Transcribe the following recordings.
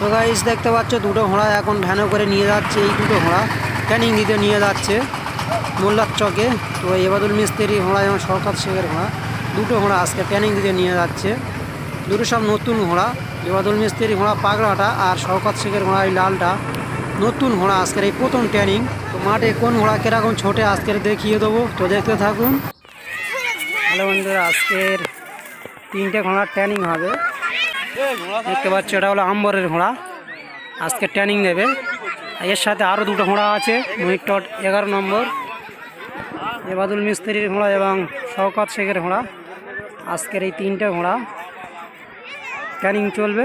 তো গাইস দেখতে পাচ্ছ, দুটো ঘোড়া এখন ভ্যানে করে নিয়ে যাচ্ছে। এই দুটো ঘোড়া ক্যানিং দিতে নিয়ে যাচ্ছে মোল্লার চকে তো এবাদুল মিস্ত্রি ঘোড়া, যেমন সরকার শেখের ঘোড়া, দুটো ঘোড়া আজকে ট্যানিং দিতে নিয়ে যাচ্ছে। দুটো সব নতুন ঘোড়া। এবাদুল মিস্ত্রি ঘোড়া পাগড়াটা আর শওকত শেখের ঘোড়া এই লালটা। নতুন ঘোড়া আজকের এই প্রথম ট্যানিং তো মাঠে কোন ঘোড়া কীরকম ছোটে আজকের দেখিয়ে দেবো। তো দেখতে থাকুন। হ্যালো বন্ধুরা, আজকের তিনটে ঘোড়ার ট্যানিং হবে। দেখতে পাচ্ছ, এটা হলো আম্বরের ঘোড়া। আজকে ট্যানিং দেবে এর সাথে আরও দুটো ঘোড়া আছে মহিটট এগারো নম্বর, এবাদুল মিস্ত্রির ঘোড়া এবং শওকত শেখের ঘোড়া। আজকের এই তিনটে ঘোড়া। ট্যানিং চলবে।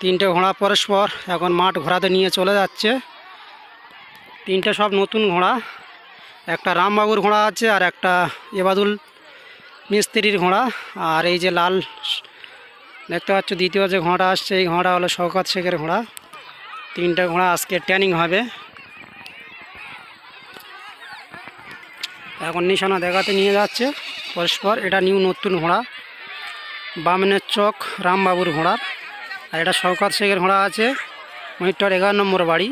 তিনটে ঘোড়া পরস্পর এখন মাঠ ঘোড়াতে নিয়ে চলে যাচ্ছে। তিনটে সব নতুন ঘোড়া। একটা রামবাবুর ঘোড়া আছে আর একটা এবাদুল মিস্ত্রির ঘোড়া আর এই যে লাল দেখতে পাচ্ছ, দ্বিতীয় যে ঘোড়াটা আসছে, এই ঘোড়া হলো শওকত শেখের ঘোড়া। তিনটা ঘোড়া আজকে ট্যানিং হবে। এখন নিশানা দেখাতে নিয়ে যাচ্ছে পরস্পর। এটা নিউ নতুন ঘোড়া, বামনের চক রামবাবুর ঘোড়ার আর এটা শওকত শেখের ঘোড়া আছে, মহিটর এগারো নম্বর বাড়ি।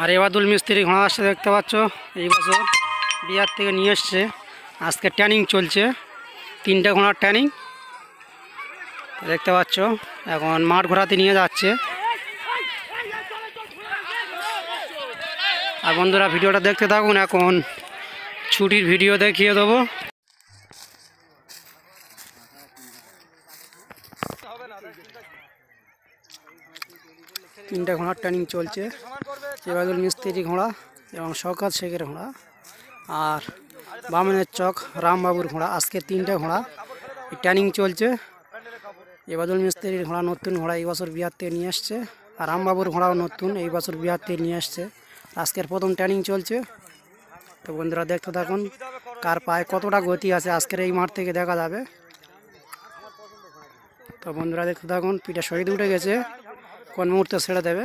আর এবাদুল মিস্ত্রি ঘোড়া আসছে, দেখতে পাচ্ছ, এই বছর বিহার থেকে নিয়ে এসছে। আজকে ট্যানিং চলছে, তিনটে ঘোড়ার ট্যানিং। দেখতে পাচ্ছ, এখন মাঠ ঘোরাতে নিয়ে যাচ্ছে। আর বন্ধুরা, ভিডিওটা দেখতে থাকুন, এখন ছুটির ভিডিও দেখিয়ে দেবো। তিনটা ঘোড়ার ট্রেনিং চলছে এবাদুল মিস্ত্রি ঘোড়া এবং শওকত শেখের ঘোড়া। আর বামনের চক, রামবাবুর ঘোড়া আজকে তিনটা ঘোড়া। ট্রেনিং চলছে। এবাদুল মিস্ত্রির ঘোড়া নতুন ঘোড়া এই বছর বিহার থেকে নিয়ে আসছে। আর রামবাবুর ঘোড়াও নতুন এই বছর বিহার থেকে নিয়ে আসছে। আজকের প্রথম ট্রেনিং চলছে। তো বন্ধুরা, দেখতে থাকুন, কার পায়ে কতটা গতি আছে আজকের এই মাঠ থেকে দেখা যাবে। তো বন্ধুরা, দেখতে থাকুন, পিঠে শহীদ উঠে গেছে। কোন মুহূর্তে ছেড়ে দেবে?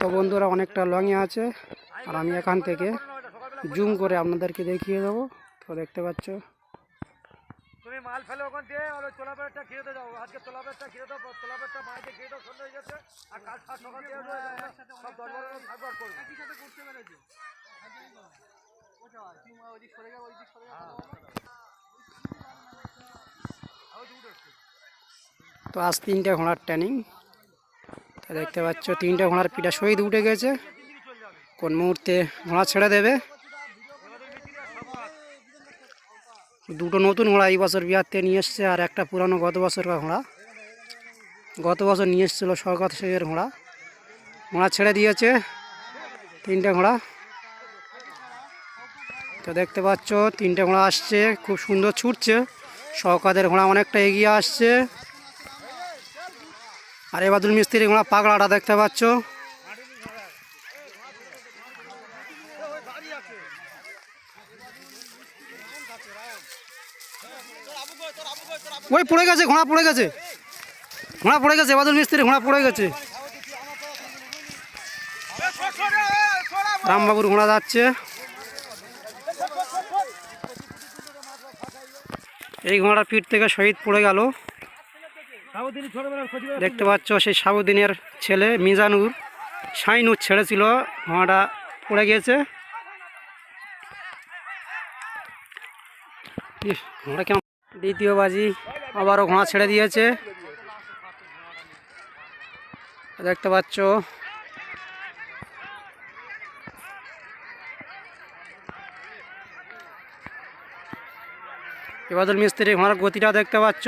তো বন্ধুরা অনেকটা লংয়ে আছে আর আমি এখান থেকে জুম করে আপনাদেরকে দেখিয়ে দেবো। তো দেখতে পাচ্ছ। তুমি মাল ফেলে ওখান দিয়ে আর ওই তোলা ঘিরে দিয়ে আজকে তোলা বেড়টা ঘিরে দাও তোলা মাইকে ঘিরে দাও সন্ধ্যা হয়ে যাচ্ছে আর কাল সাত সকাল দিয়ে সব দরবার ভাগবার করবে। একই সাথে করতে পেরেছে? তো আজ তিনটে ঘোড়ার ট্রেনিং তো দেখতে পাচ্ছ, তিনটে ঘোড়ার পিঠা শহীদ উঠে গেছে। কোন মুহূর্তে ঘোড়া ছেড়ে দেবে? দুটো নতুন ঘোড়া এই বছর বিহার থেকে নিয়ে এসছে, আর একটা পুরানো গত বছরকার ঘোড়া। গত বছর নিয়ে এসেছিল শওকত শেখের ঘোড়া। ঘোড়া ছেড়ে দিয়েছে, তিনটে ঘোড়া। তো দেখতে পাচ্ছ, তিনটে ঘোড়া আসছে, খুব সুন্দর ছুটছে। শওকাতের ঘোড়া অনেকটা এগিয়ে আসছে। আর এবাদুল মিস্ত্রি ঘোড়া পাগলাটা দেখতে পাচ্ছ। ওই পড়ে গেছে, ঘোড়া পড়ে গেছে। ঘোড়া পড়ে গেছে এবাদুল মিস্ত্রি ঘোড়া পড়ে গেছে। রামবাবুর ঘোড়া যাচ্ছে। এই ঘোড়ার পিঠ থেকে শহীদ পড়ে গেল। দেখতে পাচ্ছ সেই সাবুদ্দিনের ছেলে মিজানুর। শাইনুর ছেড়েছিল ঘোড়াটা পড়ে গিয়েছে। কেমন দ্বিতীয় বাজি, আবারও ঘোড়া ছেড়ে দিয়েছে। দেখতে পাচ্ছ। এবাদুল মিস্ত্রি ঘোড়ার গতিটা দেখতে পাচ্ছ।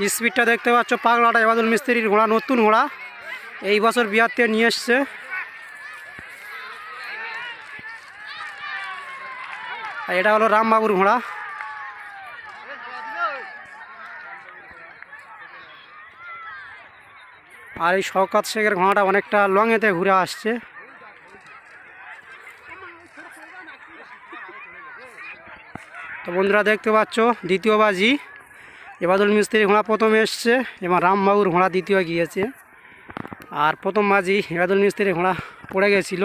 স্পিডটা দেখতে পাচ্ছ, পাগলাটা এবাদুল মিস্ত্রির ঘোড়া, নতুন ঘোড়া। এই বছর বিহার থেকে নিয়ে এসছে। আর এটা হলো রামবাবুর ঘোড়া। আর এই শওকাত শেখের ঘোড়াটা অনেকটা লংয়েতে ঘুরে আসছে। তো বন্ধুরা দেখতে পাচ্ছ, দ্বিতীয় বাজি। এবাদুল মিস্ত্রি ঘোড়া প্রথম এসছে এবং রামবাবুর ঘোড়া দ্বিতীয় গিয়েছে। আর প্রথম মাঝি এবাদুল মিস্ত্রি ঘোড়া পড়ে গেছিল।